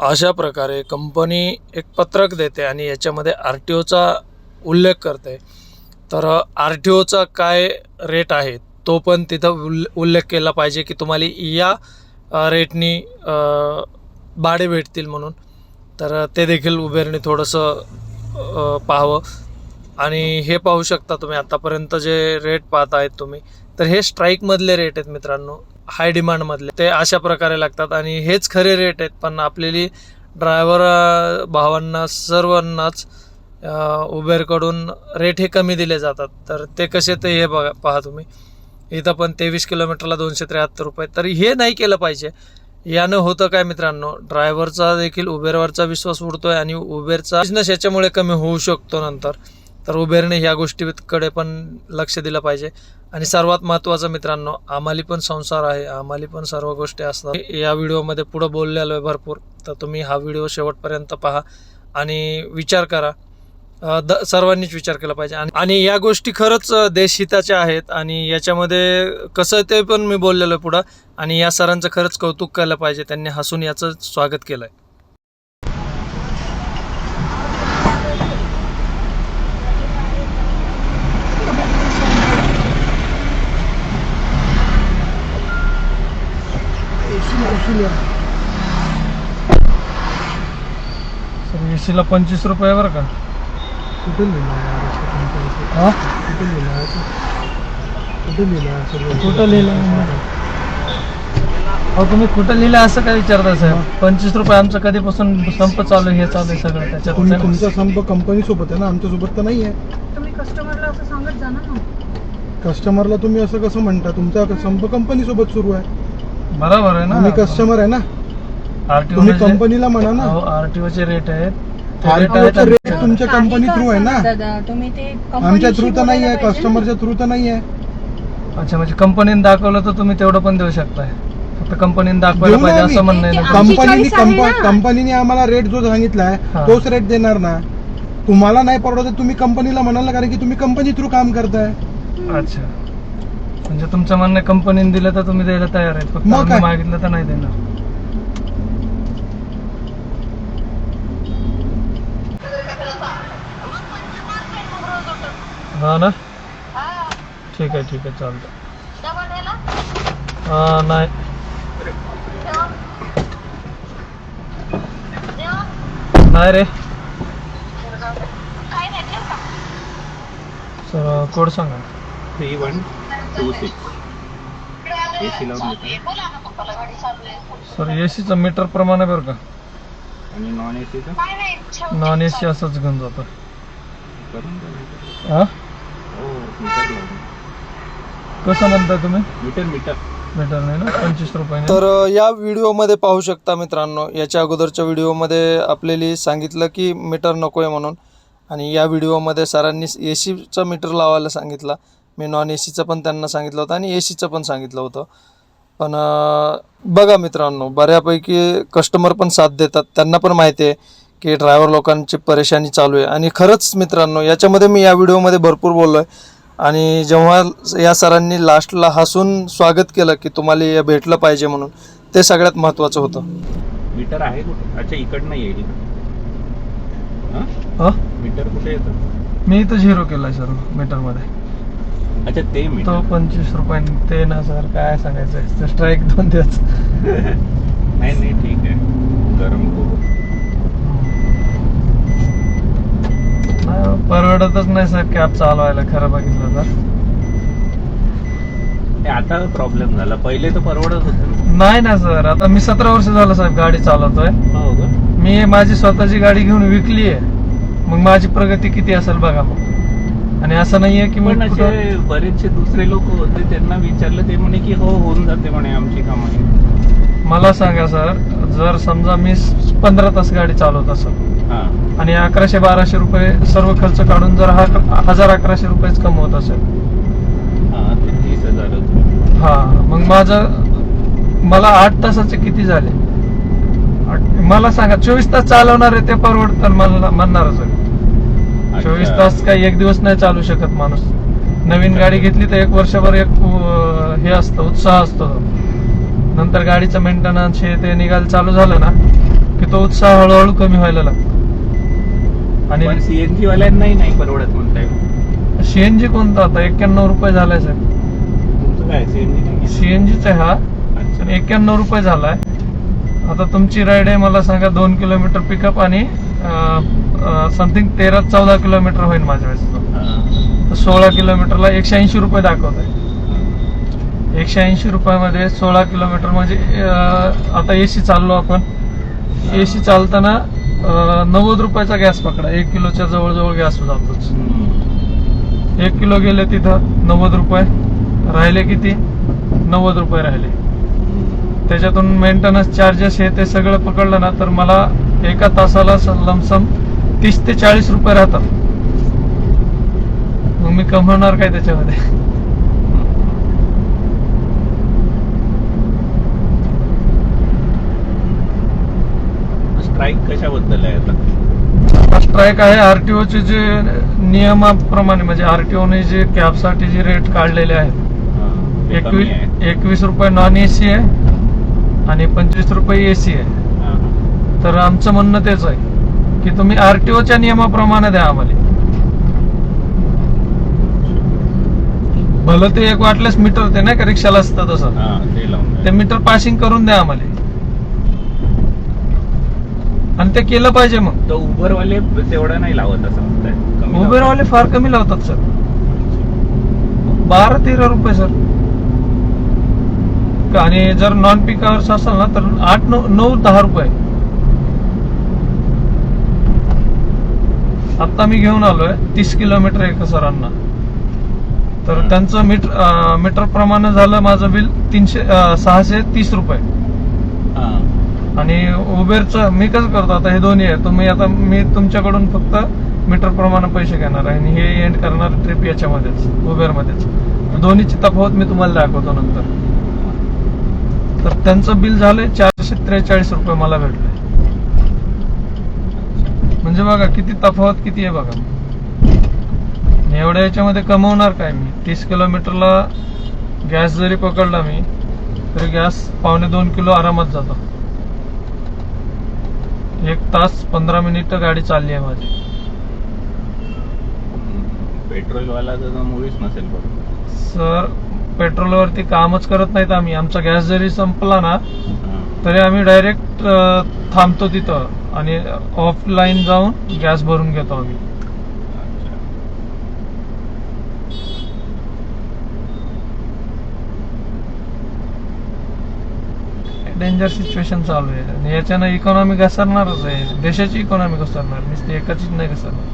अशा प्रकारे कंपनी एक पत्रक देते आणि याच्यामध्ये आर टी ओचा उल्लेख करते. तर आर टी ओचा काय रेट आहे तो पण तिथं उल्ले उल्लेख केला पाहिजे की तुम्हाला या रेटनी भाडे भेटतील म्हणून. तर ते देखील उबेरने थोडंसं पाहावं. आणि हे पाहू शकता तुम्ही आतापर्यंत जे रेट पाहत आहेत तुम्ही तर हे स्ट्राईकमधले रेट आहेत मित्रांनो. हाय डिमांडमधले ते अशा प्रकारे लागतात आणि हेच खरे रेट आहेत. पण आपलेली ड्रायव्हर भावांना सर्वांनाच उबेरकडून रेट हे कमी दिले जातात. तर ते कसे ते हे बघा पहा तुम्ही. इथं पण तेवीस किलोमीटरला दोनशे त्र्याहत्तर रुपये. तर हे नाही केलं पाहिजे. यानं होतं काय मित्रांनो? ड्रायव्हरचा देखील उबेरवरचा विश्वास उडतोय आणि उबेरचा बिझनेस याच्यामुळे कमी होऊ शकतो नंतर. तर उबेरने ह्या गोष्टीकडे पण लक्ष दिलं पाहिजे. आणि सर्वात महत्त्वाचं मित्रांनो आम्हाला पण संसार आहे आम्हाला पण सर्व गोष्टी असतात. या व्हिडिओमध्ये पुढं बोललेलो आहे भरपूर तर तुम्ही हा व्हिडिओ शेवटपर्यंत पहा आणि विचार करा. द सर्वांनीच विचार केला पाहिजे. आणि आणि या गोष्टी खरंच देशहिताच्या आहेत आणि याच्यामध्ये कसं ते पण मी बोललेलो आहे पुढं. आणि या सरांचं खरंच कौतुक केलं पाहिजे त्यांनी हसून याचं स्वागत केलं आहे सर ए सीला पंचवीस रुपये बरं का? कुठे लिहिलं? हां? कुठे लिहिलं? कुठे लिहिलं? कुठं लिहिलं? अहो तुम्ही कुठं लिहिलं असं काय विचारता साहेब? पंचवीस रुपये आमचं कधीपासून संप चालू आहे, हे चालू आहे सगळं त्याच्यात तुम्ही तुमचा संप कंपनी सोबत आहे ना आमच्यासोबत तर नाही आहे तुम्ही कस्टमरला असं सांगत जा ना कस्टमरला तुम्ही असं कसं म्हणता? तुमचा संप कंपनी सोबत सुरू आहे. बरोबर आहे ना. कस्टमर आहे ना. आरटीओ तुम्ही कंपनीला म्हणा ना. आरटीओचे रेट आहेत. ते RTO rate आहेत चे rate. तुमच्या कंपनी थ्रू आहे ना. दादा तुम्ही ते आमच्या थ्रू तर नाही आहे कस्टमरच्या थ्रू तर नाही आहे अच्छा म्हणजे कंपनीने दाखवलं तर तुम्ही तेवढं पण देऊ शकताय. फक्त कंपनीने दाखवायला देऊ ना पाहिजे आम्ही. असं म्हणणं आहे ते ना आमची कंपनीने choice आहे ना. कंपनीने आम्हाला रेट जो सांगितलाय हा. तोच रेट देणार ना. तुम्हाला नाही परवडत तर तुम्ही कंपनीला म्हणाल ना कारण की तुम्ही कंपनी थ्रू काम करताय. अच्छा. म्हणजे तुमचं म्हणणं कंपनीने दिलं तर तुम्ही द्यायला तयार आहेत. फक्त मग आम्ही काय? मागितलं तर नाही देणार. हा ना? ठीक आहे ठीक आहे चालतं हा नाही. नाही रे. सर कोड सांगा. Three one. Two six sir meter प्रमाणे बरं का. आणि नॉन ए सीचं नॉन ए सी असंच घेऊन जातं. हा कसं म्हणताय तुम्ही? Metre metre. मीटर नाही ना? पंचवीस रुपयाने तर या व्हिडिओमध्ये पाहू शकता मित्रांनो याच्या अगोदरच्या व्हिडिओमध्ये आपल्याला सांगितलं की मीटर नको आहे म्हणून. आणि या व्हिडिओमध्ये सरांनी ए सीचं मीटर लावायला सांगितलं. मी नॉन ए सीचं पण त्यांना सांगितलं होतं आणि ए सीचं पण सांगितलं होतं. पण बघा मित्रांनो बऱ्यापैकी कस्टमर पण साथ देतात. त्यांना पण माहिती आहे की ड्रायव्हर लोकांची परेशानी चालू आहे. आणि खरंच मित्रांनो याच्यामध्ये मी या व्हिडिओमध्ये भरपूर बोललो आहे आणि जेव्हा या सरांनी लास्टला हसून स्वागत केलं की तुम्हाला हे भेटलं पाहिजे म्हणून ते सगळ्यात महत्त्वाचं होतं. मीटर आहे कुठे? अच्छा इकडनं येईल हां? हा? मीटर कुठे येतं? मी इथं झिरो केलाय सर मीटरमध्ये. अच्छा ते तो मीटर पंचवीस रुपयाने ते ना सर काय सांगायचं? स्ट्राईक दोन दिवस. नाही नाही ठीक आहे. गरम नाही, परवडतच नाही सर कॅब चालवायला खरं बघितलं तर. ते आता प्रॉब्लेम झाला. पहिले तर परवडत होतं नाही ना सर आता मी सतरा वर्ष झालं साहेब गाडी चालवतोय. हो मी माझी स्वतःची गाडी घेऊन विकली आहे. मग माझी प्रगती किती असेल बघा मग. आणि असं नाहीये की पण कुठं- असे बरेचसे दुसरे लोक होते त्यांना विचारलं ते म्हणे की हो होऊन जाते म्हणे आमची कमाई मला सांगा सर जर समजा मी पंधरा तास गाडी चालवत असेल हा. आणि अकराशे बाराशे रुपये सर्व खर्च काढून जर हा हजार अकराशे रुपयेच कमवत असेल. हा ते तीस हजार हा मग माझं मला आठ तासाचे किती झाले? आठ- मला सांगा चोवीस तास चालवणार आहे ते परवडतं मला म्हणणारच आहे. चोवीस तास काही एक दिवस नाही चालू शकत माणूस. नवीन गाडी घेतली तर एक वर्षभर एक हे असतं उत्साह असतो. नंतर गाडीचं मेंटेनन्स हे ते निघायला चालू झालं ना की तो उत्साह हळूहळू कमी व्हायला लागतो. आणि सीएनजी वाल्यांनाही नाही परवडत म्हणताय सीएनजी कोणता आता? एक्क्याण्णव रुपये झालाय साहेब. सीएनजीचा हा. एक्क्याण्णव रुपये झालाय. आता तुमची राईड आहे मला सांगा दोन किलोमीटर पिकअप आणि समथिंग तेरा चौदा किलोमीटर होईल माझ्या वेळेस. तर सोळा किलोमीटरला एकशे ऐंशी रुपये दाखवत आहे एकशे ऐंशी रुपयामध्ये सोळा किलोमीटर म्हणजे आता एसी चाललो आपण. एसी चालताना नव्वद रुपयाचा गॅस पकडा. एक किलोच्या जवळजवळ गॅस जातोच एक किलो गेले तिथं नव्वद रुपये. राहिले किती? नव्वद रुपये राहिले. त्याच्यातून मेंटेनन्स चार्जेस हे ते सगळं पकडलं ना तर मला एका तासाला लमसम तीस ते चाळीस रुपये राहतात. मग मी कमवणार काय त्याच्यामध्ये? स्ट्राईक कशाबद्दल आहे आता? स्ट्राईक आहे आरटीओचे जे नियमाप्रमाणे म्हणजे आरटीओने जे कॅबसाठी जे रेट काढलेले आहेत. एकवीस रुपये नॉन एसी आहे आणि पंचवीस रुपये एसी आहे. तर आमचं म्हणणं तेच आहे. की तुम्ही आरटीओच्या नियमाप्रमाणे द्या आम्हाला. भलं ते एक वाटल्यास मीटर ते नाही का रिक्षाला असतं तसं. हा, ते लावून ते द्या. मीटर पासिंग करून द्या आम्हाला. आणि ते केलं पाहिजे मग. तर उबरवाले तेवढा नाही लावत असं. उबेरवाले फार कमी लावतात सर. बारा तेरा रुपये सर. आणि जर नॉन पीक आवर्स असेल ना तर आठ नऊ नऊ दहा रुपये. आता मी घेऊन आलोय तीस किलोमीटर एका सरांना. तर त्यांचं मीटर मीटर प्रमाणे झालं माझं बिल तीनशे सहाशे तीस रुपये. हा. आणि उबेरचं मी कसं करतो आता हे दोन्ही आहे तुम्ही आता मी तुमच्याकडून फक्त मीटर प्रमाणे पैसे घेणार आहे आणि हे एंड करणार ट्रिप याच्यामध्येच उबेरमध्येच. दोन्हीची तफावत मी तुम्हाला दाखवतो नंतर. तर त्यांचं बिल झालंय चारशे त्रेचाळीस रुपये मला भेटले म्हणजे बघा किती तफावत किती आहे बघा. एवढ्या याच्यामध्ये कमवणार काय मी? तीस किलोमीटरला गॅस जरी पकडला मी तरी गॅस पावणे दोन किलो आरामात जातो. एक तास पंधरा मिनिटं गाडी चालली आहे माझी. पेट्रोलवाला तर मुळीच नसेल बघ. सर पेट्रोलवरती कामच करत नाहीत आम्ही. आमचा गॅस जरी संपला ना तरी आम्ही डायरेक्ट थांबतो तिथं. आणि ऑफलाईन जाऊन गॅस भरून घेतो आम्ही. डेंजर सिच्युएशन चालू आहे. आणि याच्यानं इकॉनॉमी घसरणारच आहे. देशाची इकॉनॉमी घसरणार. नुसती एकाचीच नाही घसरणार.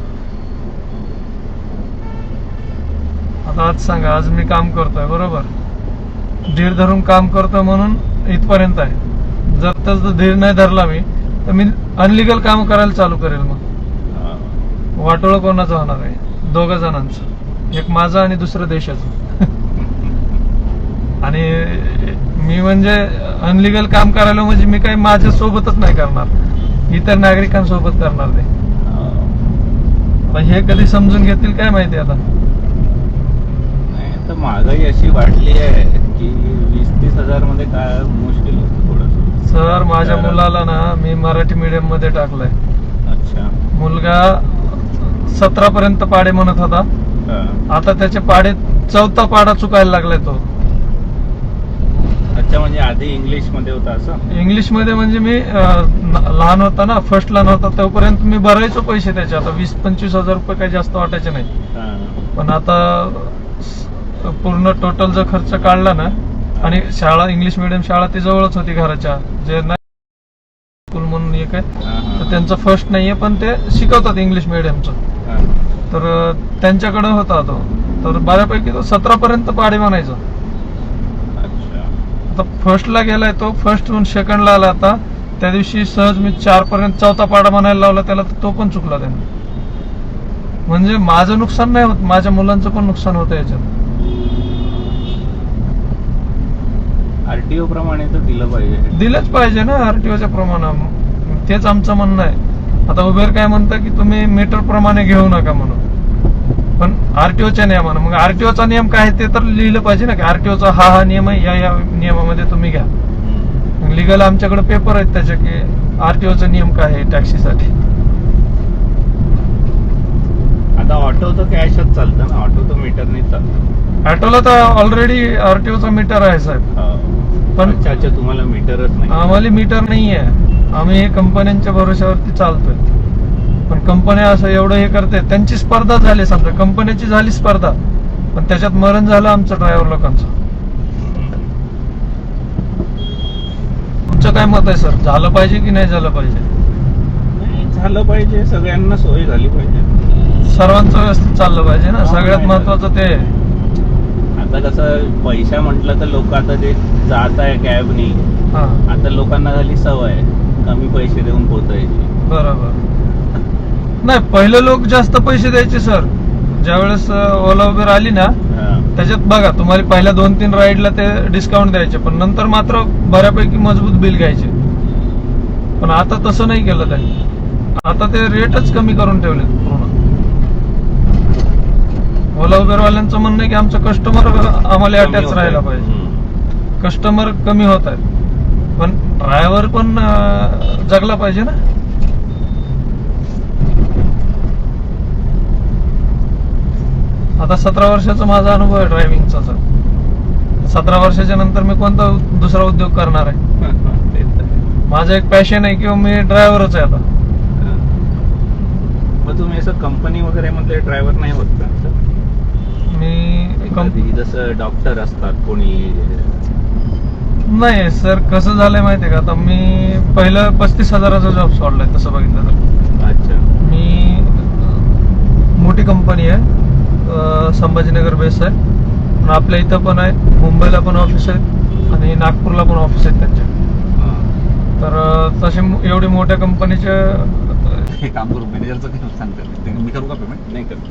आता आज सांगा आज मी काम करतोय बरोबर? धीर धरून काम करतो म्हणून इथपर्यंत आहे. जर तर धीर नाही धरला मी तर मी अनलिगल काम करायला चालू करेल मग. वाटोळं कोणाचं होणार आहे? दोघ जणांचं. एक माझं आणि दुसरं देशाचं. आणि मी म्हणजे अनलिगल काम करायला म्हणजे मी काही माझ्या सोबतच नाही करणार. इतर नागरिकांसोबत करणार ते पण हे कधी समजून घेतील काय माहिती आता? नाही तर महागाई अशी वाढली आहे की वीस तीस हजारमध्ये काय मुश्किल होतं सर माझ्या मुलाला ना मी मराठी मीडियममध्ये टाकलंय. अच्छा. मुलगा सतरा पर्यंत पाडे म्हणत होता. हा. आता त्याचे पाडे चौथा पाडा चुकायला लागलाय तो. अच्छा म्हणजे आधी इंग्लिशमध्ये होता असं? इंग्लिशमध्ये म्हणजे मी अं, न- लहान होता ना फर्स्ट लहान होता तोपर्यंत मी भरायचो पैसे त्याचे. आता वीस पंचवीस हजार रुपये काही जास्त वाटायचे नाही. हा. पण आता स- पूर्ण टोटल जर खर्च काढला ना आणि शाळा इंग्लिश मिडियम शाळा ती जवळच होती घराच्या. जे नाही स्कूल म्हणून एक आहे. तर त्यांचं फर्स्ट नाहीये पण ते शिकवतात इंग्लिश मिडियमचं. तर त्यांच्याकडे होता तो. तर बऱ्यापैकी तो सतरा पर्यंत पाडे म्हणायचो. आता फर्स्टला गेलाय तो फर्स्ट होऊन सेकंडला आला आता. त्या दिवशी सहज मी चार पर्यंत चौथा पाडा म्हणायला लावला त्याला तो पण चुकला त्याने. म्हणजे माझं नुकसान नाही होत माझ्या मुलांचं पण नुकसान होतं याच्यात. आरटीओ प्रमाणे तर दिलं पाहिजे. दिलंच पाहिजे ना आरटीओच्या प्रमाणात तेच आमचं म्हणणं आहे. आता उबेर काय म्हणतं की तुम्ही मीटर प्रमाणे घेऊ नका म्हणून. पण आरटीओच्या नियमानं. मग आरटीओचा नियम काय आहे ते तर लिहिलं पाहिजे ना की आरटीओचा हा हा नियम आहे या या नियमामध्ये तुम्ही घ्या. लिगल आमच्याकडे पेपर आहेत त्याचे की आरटीओचा नियम काय आहे टॅक्सीसाठी आता ऑटो तर कॅशच चालतं ना. ऑटो तर मीटरनेच चालतं. ऑटोला तर ऑलरेडी आरटीओचा मीटर आहे साहेब. हो. पण अच्छा अच्छा तुम्हाला मीटरच नाही. आम्हाला मीटर नाही आहे. आम्ही हे कंपन्यांच्या भरोश्यावरती चालतोय. पण कंपन्या असं एवढं हे करते त्यांची स्पर्धा झाली समजा. कंपन्याची झाली स्पर्धा पण त्याच्यात मरण झालं आमचं ड्रायव्हर लोकांचं. तुमचं काय मत आहे सर झालं पाहिजे की नाही झालं पाहिजे? नाही, झालं पाहिजे. सगळ्यांना सोय झाली पाहिजे. सर्वांचं व्यवस्थित चाललं पाहिजे ना. सगळ्यात महत्वाचं ते आहे. कसं पैसा म्हटलं तर लोक आता जे जात आहे कॅबनी हा. आता लोकांना झाली सवय कमी पैसे देऊन पोचायची बरोबर. नाही पहिले लोक जास्त पैसे द्यायचे सर. ज्यावेळेस ओला उबेर आली ना हा. त्याच्यात बघा तुम्हाला पहिल्या दोन तीन राईडला ते डिस्काउंट द्यायचे पण नंतर मात्र बऱ्यापैकी मजबूत बिल घ्यायचे. पण आता तसं नाही केलं त्यांनी. आता ते रेटच कमी करून ठेवले ओला उबेरवाल्यांचं म्हणणं आहे की आमचं कस्टमर आम्हाला अटॅच. राहायला पाहिजे. कस्टमर कमी होत आहेत पण ड्रायव्हर पण जगला पाहिजे ना आता सतरा वर्षाचा माझा अनुभव आहे ड्रायव्हिंगचा सर सतरा वर्षाच्या नंतर मी कोणता दुसरा उद्योग करणार आहे. माझं एक पॅशन आहे किंवा मी ड्रायव्हरच आहे आता. मग तुम्ही असं कंपनी वगैरे मध्ये ड्रायव्हर नाही होत का? मी जसं डॉक्टर असतात कोणी नाही सर कसं झालंय माहितीये का? आता मी पहिलं पस्तीस हजाराचा जॉब सोडलाय तसं बघितलं तर. अच्छा. मी मोठी कंपनी आहे संभाजीनगर बेस आहे. पण आपल्या इथं पण आहे मुंबईला पण ऑफिस आहेत आणि नागपूरला पण ऑफिस आहेत त्यांचे हा. तर तसे एवढी मोठ्या कंपनीच्या हे काम करू मॅनेजरचं सांगतात मी करू का पेमेंट नाही करत.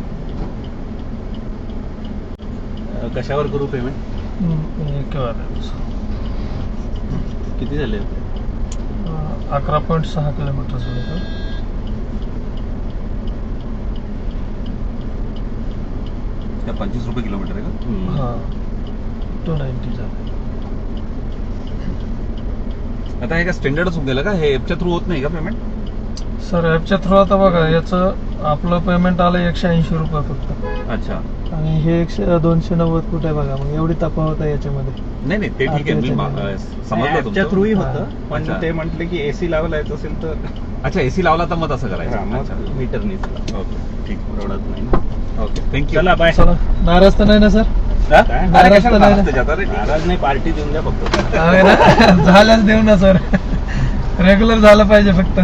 कशावर करू पेमेंट किती झाले? अकरा पॉईंट सहा किलोमीटर झाले सर त्या पंचवीस रुपये किलोमीटर आहे का. हां. टू नाईन्टी झाले. आता हे का स्टँडर्डच होऊन गेलं का? हे ॲपच्या थ्रू होत नाही का पेमेंट सर ॲपच्या थ्रू आता बघा याचं आपलं पेमेंट आलं एकशे ऐंशी रुपये फक्त. अच्छा. आणि हे एकशे दोनशे नव्वद कुठे आहे बघा मग एवढी तफावत आहे याच्यामध्ये. नाही नाही ते ठीक आहे मी मा- अं, समजलं ऍपच्या तुमचं? थ्रूही हा. होतं पण अच्छा. ते म्हटले की एसी लावायचं असेल तर. अच्छा एसी लावला तर मग तसं हा, करायचं मग अच्छा. मीटरनी ओके ठीक. परवडत नाही ना. ओके थँक्यू चला बाय चला. नाराज तर नाही ना सर? काय? नाराज तर नाही ना? नाराज नाही पार्टी देऊन द्या फक्त? झाल्याच देऊ ना सर. रेग्युलर झालं पाहिजे फक्त.